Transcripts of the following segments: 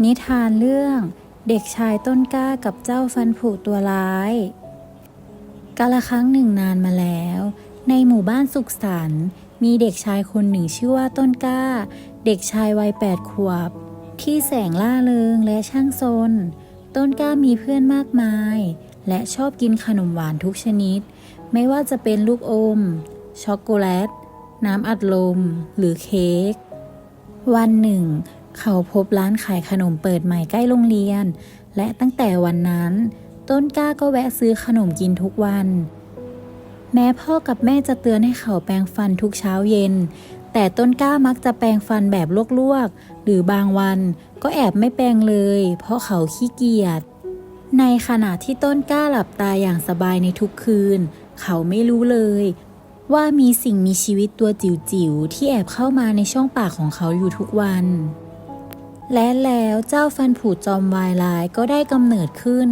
นิทานเรื่องเด็กชายต้นกล้ากับเจ้าฟันผุตัวร้าย กาละครั้งหนึ่งนานมาแล้ว ในหมู่บ้านสุขสันต์มีเด็กชายคนหนึ่งชื่อว่าต้นกล้า เด็กชายวัยแปดขวบ ที่แสงล่าเริงและช่างซน ต้นกล้ามีเพื่อนมากมาย และชอบกินขนมหวานทุกชนิด ไม่ว่าจะเป็นลูกอม ช็อกโกแลต น้ำอัดลม หรือเค้กวันหนึ่ง เขาพบร้านขายขนมเปิดใหม่ใกล้โรงเรียน และตั้งแต่วันนั้น ต้นกล้าก็แวะซื้อขนมกินทุกวัน แม้พ่อกับแม่จะเตือนให้เขาแปรงฟันทุกเช้าเย็น แต่ต้นกล้ามักจะแปรงฟันแบบลวกๆ หรือบางวันก็แอบไม่แปรงเลย เพราะเขาขี้เกียจ ในขณะที่ต้นกล้าหลับตาอย่างสบายในทุกคืน เขาไม่รู้เลย ว่ามีสิ่งมีชีวิตตัวจิ๋วๆที่แอบเข้ามาในช่องปากของเขาอยู่ทุกวัน และแล้วเจ้าฟันผุจอมวายร้ายก็ได้กำเนิดขึ้น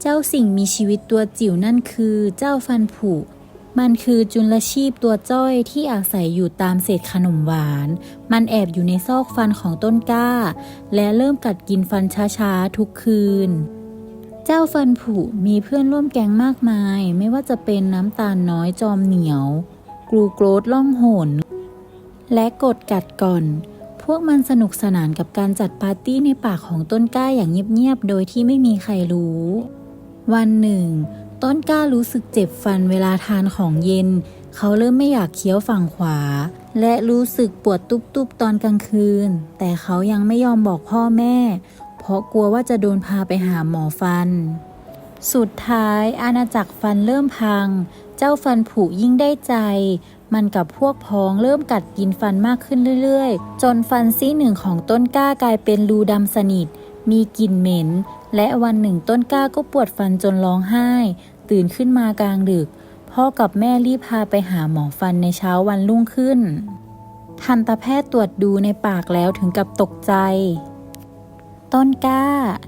เจ้าสิ่งมีชีวิตตัวจิ๋วนั่นคือเจ้าฟันผุ มันคือจุลชีพตัวจ้อยที่อาศัยอยู่ตามเศษขนมหวาน มันแอบอยู่ในซอกฟันของต้นกล้า และเริ่มกัดกินฟันช้าๆทุกคืน เจ้าฟันผุมีเพื่อนร่วมแก๊งมากมาย ไม่ว่าจะเป็นน้ำตาลน้อยจอมเหนียวกรูโกรดล่องหนและกดกัดก่อน วกมันสนุกสนานกับการจัดปาร์ตี้ในปากของต้นกล้าอย่างเงียบๆ โดยที่ไม่มีใครรู้ วันหนึ่ง ต้นกล้ารู้สึกเจ็บฟันเวลาทานของเย็น เขาเริ่มไม่อยากเคี้ยวฝั่งขวา และรู้สึกปวดตุบๆตอนกลางคืน แต่เขายังไม่ยอมบอกพ่อแม่ เพราะกลัวว่าจะโดนพาไปหาหมอฟัน สุดท้ายอาณาจักรฟันเริ่มพัง เจ้าฟันผุยิ่งได้ใจ มันกับพวกพ้องเริ่มกัดกินฟันมากขึ้นเรื่อยๆ จนฟันซี่หนึ่งของต้นกล้ากลายเป็นรูดำสนิท มีกลิ่นเหม็น และวันหนึ่งต้นกล้าก็ปวดฟันจนร้องไห้ ตื่นขึ้นมากลางดึก พ่อกับแม่รีบพาไปหาหมอฟันในเช้าวันรุ่งขึ้น ทันตแพทย์ตรวจดูในปากแล้วถึงกับตกใจ ต้นกล้า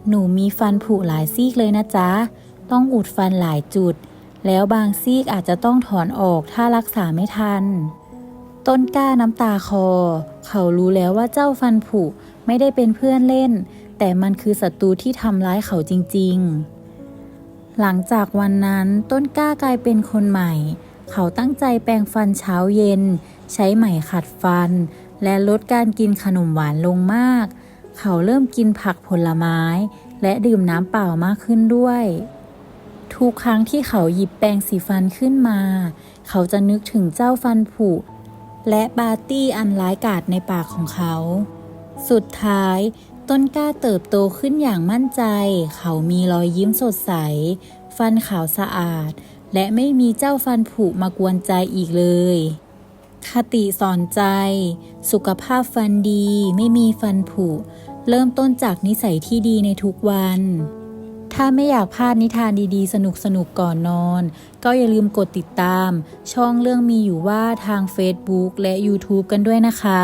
หนูมีฟันผุหลายซี่เลยนะจ๊ะ ต้องอุดฟันหลายจุด แล้วบางซี่อาจจะต้องถอนออกถ้ารักษาไม่ทัน ต้นกล้าน้ำตาคอ เขารู้แล้วว่าเจ้าฟันผุไม่ได้เป็นเพื่อนเล่น แต่มันคือศัตรูที่ทำร้ายเขาจริง ๆ หลังจากวันนั้นต้นกล้ากลายเป็นคนใหม่ เขาตั้งใจแปรงฟันเช้าเย็น ใช้ไหมขัดฟัน และลดการกินขนมหวานลงมาก เขาเริ่มกินผักผลไม้ และดื่มน้ำเปล่ามากขึ้นด้วย ทุกครั้งที่เขาหยิบแปรงสีฟันขึ้นมา เขาจะนึกถึงเจ้าฟันผุ และปาร์ตี้อันร้ายกาจในปากของเขา สุดท้ายต้นกล้าเติบโตขึ้นอย่างมั่นใจ เขามีรอยยิ้มสดใส ฟันขาวสะอาด และไม่มีเจ้าฟันผุมากวนใจอีกเลย คติสอนใจ สุขภาพฟันดี ไม่มีฟันผุ เริ่มต้นจากนิสัยที่ดีในทุกวัน ถ้าไม่อยากพลาดนิทานดีๆ สนุกๆก่อนนอน ก็อย่าลืมกดติดตาม ช่องเรื่องมีอยู่ว่าทาง Facebook และ YouTube กันด้วยนะคะ